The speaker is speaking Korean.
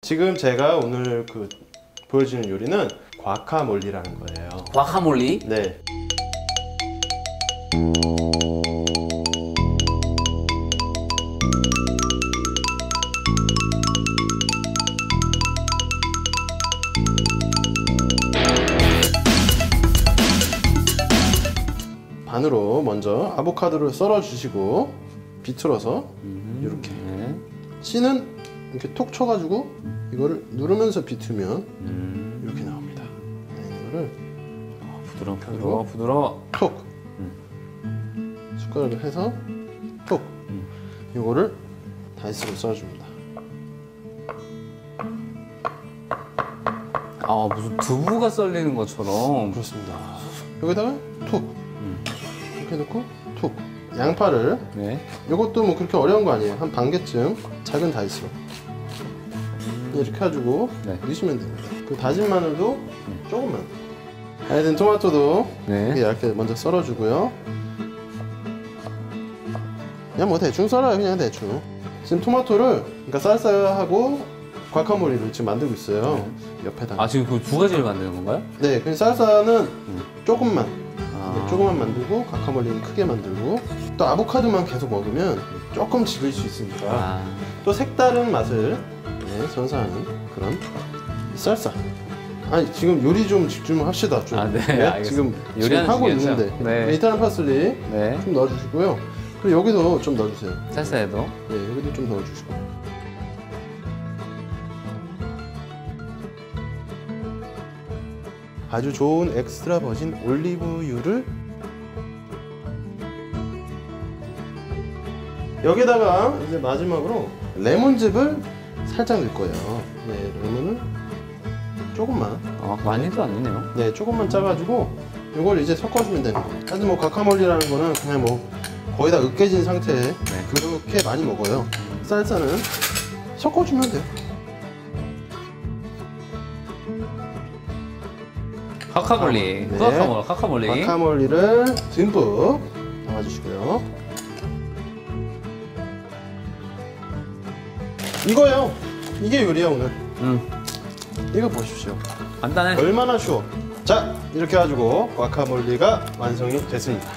지금 제가 오늘 그 보여주는 요리는 과카몰리라는 거예요. 과카몰리. 네. 반으로 먼저 아보카도를 썰어 주시고 비틀어서 이렇게 네. 씨는 이렇게 톡 쳐가지고 이거를 누르면서 비트면 음. 이렇게 나옵니다. 네, 이거를 아, 부드러워, 부드러워, 부드러워. 톡 숟가락을 해서 톡 이거를 다이스로 썰어줍니다. 아, 무슨 두부가 썰리는 것처럼. 그렇습니다. 여기다가 톡 이렇게 넣고 톡 양파를 네. 이것도 뭐 그렇게 어려운 거 아니에요. 한 반 개쯤 작은 다이스로 이렇게 해가지고 네. 넣으시면 됩니다. 그 다진 마늘도 조금만. 하여튼 토마토도 이렇게 네. 얇게 먼저 썰어주고요. 그냥 뭐 대충 썰어요, 그냥 대충. 지금 토마토를 그러니까 쌀쌀하고 과카몰리를 지금 만들고 있어요. 옆에다가. 아, 지금 그 두 가지를 만드는 건가요? 네, 그 쌀쌀은 조금만, 아. 네, 조금만 만들고 과카몰리는 크게 만들고 또 아보카도만 계속 먹으면 조금 질릴 수 있으니까 아. 또 색다른 맛을 네, 전사하는 그런 쌀쌀. 아니 지금 요리 좀 집중합시다 좀. 아, 네, 알겠습니다. 지금 지금 요리하는 하고 중이었죠? 있는데 네. 이탈리안 파슬리 네. 좀 넣어주시고요. 그리고 여기도 좀 넣어주세요. 살사에도. 네, 여기도 좀 넣어주시고. 아주 좋은 엑스트라 버진 올리브유를 여기다가 이제 마지막으로 레몬즙을 살짝 넣을 거예요. 네, 레몬을 조금만, 아, 많이도 아니네요. 네, 조금만 짜가지고 이걸 이제 섞어주면 되는 거예요. 사실 뭐 가카몰리라는 거는 그냥 뭐 거의 다 으깨진 상태에 그렇게 많이 먹어요. 쌀쌀은 섞어주면 돼요. 카카몰리. 네. 카카몰리. 카카몰리. 과카몰리를 듬뿍 담아주시고요. 이거요. 이게 요리야 오늘. 음. 이거 보십시오. 간단해. 얼마나 쉬워. 자, 이렇게 해가지고 과카몰리가 완성이 됐습니다.